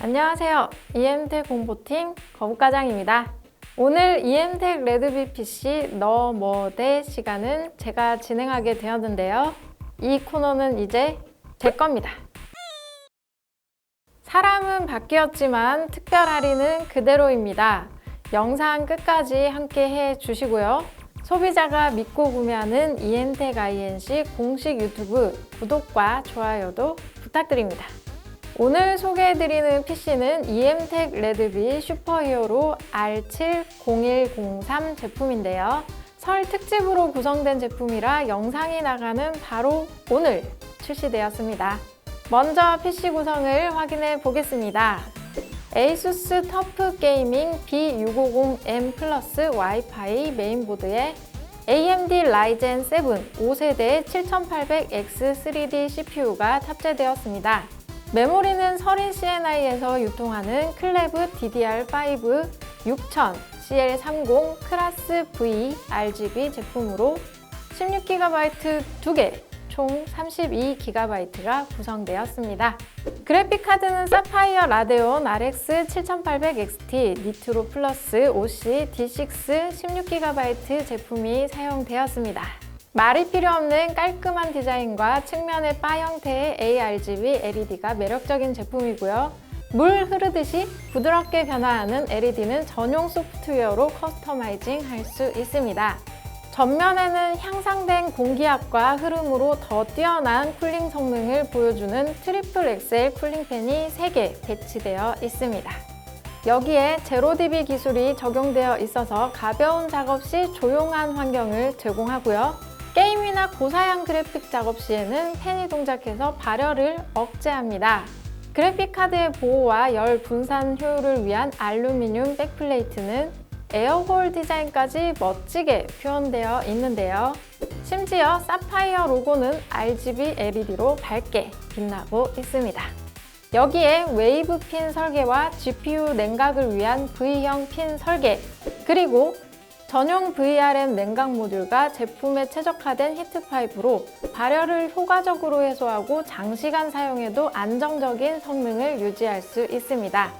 안녕하세요. EM텍 공보팀 거북과장입니다. 오늘 EM텍 레드비 PC 너뭐대 시간은 제가 진행하게 되었는데요. 이 코너는 이제 제 겁니다. 사람은 바뀌었지만 특별 할인은 그대로입니다. 영상 끝까지 함께 해 주시고요. 소비자가 믿고 구매하는 EM텍 INC 공식 유튜브 구독과 좋아요도 부탁드립니다. 오늘 소개해드리는 PC는 EM텍 레드비 슈퍼히어로 R70103 제품인데요. 설 특집으로 구성된 제품이라 영상이 나가는 바로 오늘 출시되었습니다. 먼저 PC 구성을 확인해 보겠습니다. ASUS 터프 게이밍 B650M 플러스 와이파이 메인보드에 AMD 라이젠 7 5세대 7800X 3D CPU가 탑재되었습니다. 메모리는 서린 CNI에서 유통하는 클레브 DDR5 6000 CL30 클래스 V RGB 제품으로 16GB 2개, 총 32GB가 구성되었습니다. 그래픽 카드는 사파이어 라데온 RX 7800XT 니트로 플러스 OC D6 16GB 제품이 사용되었습니다. 말이 필요 없는 깔끔한 디자인과 측면의 바 형태의 ARGB LED가 매력적인 제품이고요. 물 흐르듯이 부드럽게 변화하는 LED는 전용 소프트웨어로 커스터마이징 할 수 있습니다. 전면에는 향상된 공기압과 흐름으로 더 뛰어난 쿨링 성능을 보여주는 트리플 엑셀 쿨링팬이 3개 배치되어 있습니다. 여기에 제로DB 기술이 적용되어 있어서 가벼운 작업 시 조용한 환경을 제공하고요. 게임이나 고사양 그래픽 작업 시에는 팬이 동작해서 발열을 억제합니다. 그래픽 카드의 보호와 열 분산 효율을 위한 알루미늄 백플레이트는 에어홀 디자인까지 멋지게 표현되어 있는데요. 심지어 사파이어 로고는 RGB LED로 밝게 빛나고 있습니다. 여기에 웨이브 핀 설계와 GPU 냉각을 위한 V형 핀 설계, 그리고 전용 VRM 냉각 모듈과 제품에 최적화된 히트파이프로 발열을 효과적으로 해소하고 장시간 사용해도 안정적인 성능을 유지할 수 있습니다.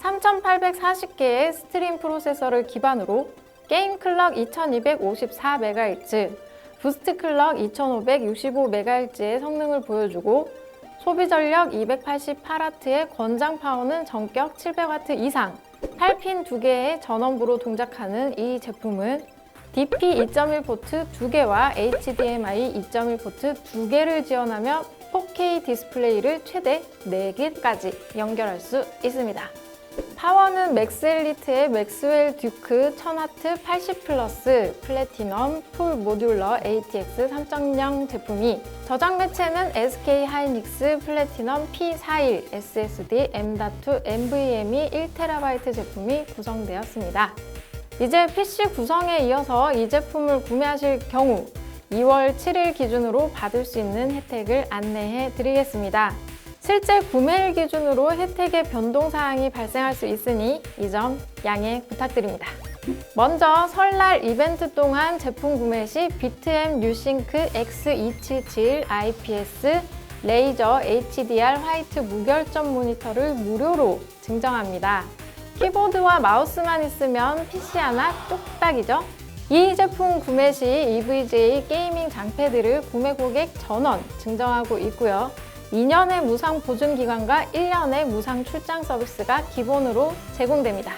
3840개의 스트림 프로세서를 기반으로 게임 클럭 2254MHz, 부스트 클럭 2565MHz의 성능을 보여주고 소비 전력 288W의 권장 파워는 전격 700W 이상, 8핀 2개의 전원부로 동작하는 이 제품은 DP 2.1 포트 2개와 HDMI 2.1 포트 2개를 지원하며 4K 디스플레이를 최대 4개까지 연결할 수 있습니다. 파워는 맥스 엘리트의 맥스웰 듀크 1000W 80 플러스 플래티넘 풀 모듈러 ATX 3.0 제품이 저장 매체는 SK 하이닉스 플래티넘 P41 SSD M.2 NVMe 1TB 제품이 구성되었습니다. 이제 PC 구성에 이어서 이 제품을 구매하실 경우 2월 7일 기준으로 받을 수 있는 혜택을 안내해 드리겠습니다. 실제 구매일 기준으로 혜택의 변동 사항이 발생할 수 있으니 이 점 양해 부탁드립니다. 먼저 설날 이벤트 동안 제품 구매 시 비트엠 뉴싱크 X277 IPS 레이저 HDR 화이트 무결점 모니터를 무료로 증정합니다. 키보드와 마우스만 있으면 PC 하나 뚝딱이죠? 이 제품 구매 시 EVGA 게이밍 장패드를 구매 고객 전원 증정하고 있고요. 2년의 무상 보증 기간과 1년의 무상 출장 서비스가 기본으로 제공됩니다.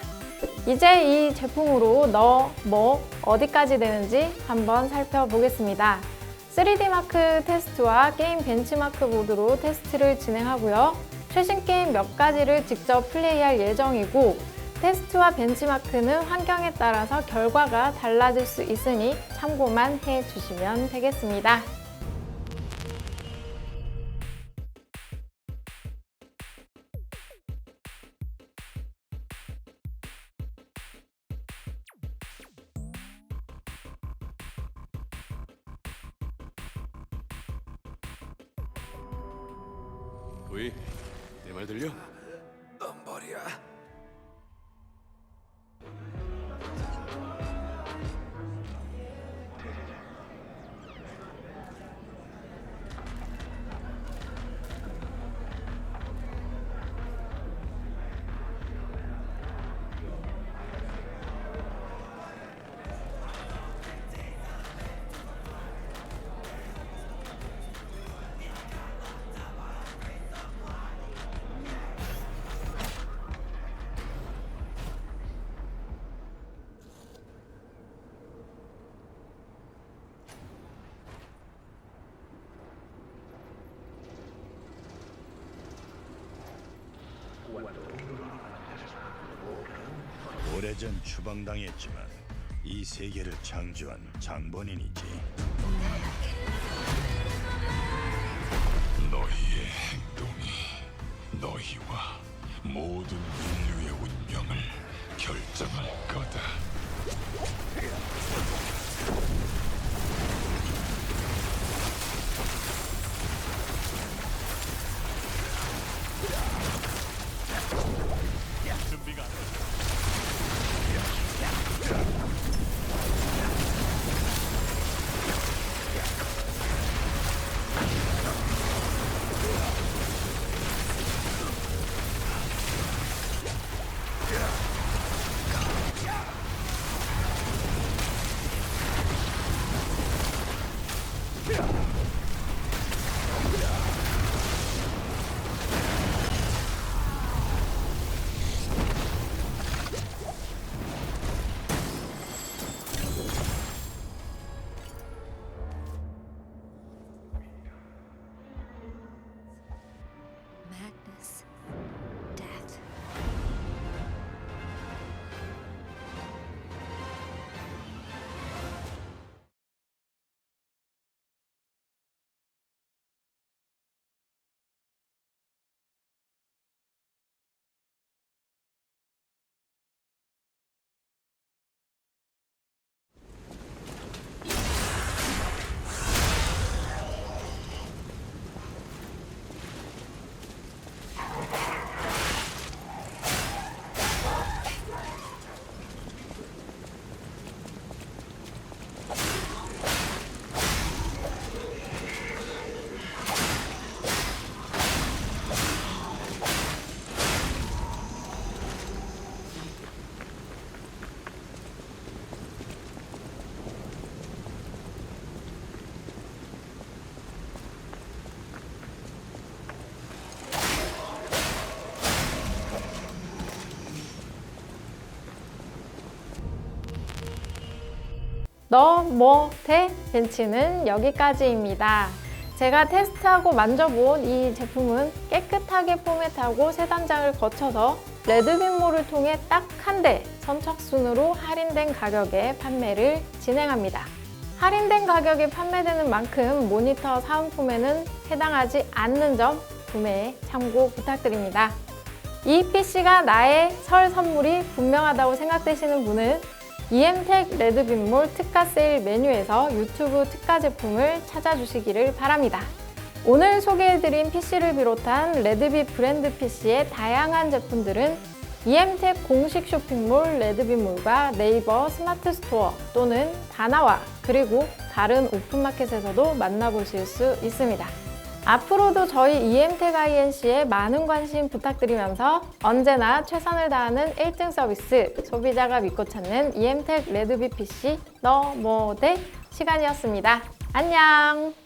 이제 이 제품으로 너, 뭐, 어디까지 되는지 한번 살펴보겠습니다. 3D 마크 테스트와 게임 벤치마크 모드로 테스트를 진행하고요. 최신 게임 몇 가지를 직접 플레이할 예정이고 테스트와 벤치마크는 환경에 따라서 결과가 달라질 수 있으니 참고만 해주시면 되겠습니다. 도희, 내말 들려? 넌 머리야. 오래전 추방당했지만 이 세계를 창조한 장본인이지. 너희의 행동이 너희와 모든 인류의 운명을 결정할 거다. darkness. 너뭐 대? 벤치는 여기까지입니다. 제가 테스트하고 만져본 이 제품은 깨끗하게 포맷하고 세 단장을 거쳐서 레드빈몰을 통해 딱 한 대 선착순으로 할인된 가격에 판매를 진행합니다. 할인된 가격에 판매되는 만큼 모니터 사은품에는 해당하지 않는 점 구매에 참고 부탁드립니다. 이 PC가 나의 설 선물이 분명하다고 생각되시는 분은 EM텍 레드빈몰 특가 세일 메뉴에서 유튜브 특가 제품을 찾아주시기를 바랍니다. 오늘 소개해드린 PC를 비롯한 레드빛 브랜드 PC의 다양한 제품들은 EM텍 공식 쇼핑몰 레드빈몰과 네이버 스마트 스토어 또는 다나와 그리고 다른 오픈마켓에서도 만나보실 수 있습니다. 앞으로도 저희 EM텍 INC에 많은 관심 부탁드리면서 언제나 최선을 다하는 1등 서비스 소비자가 믿고 찾는 EM텍 레드비 PC 너모대 시간이었습니다. 안녕!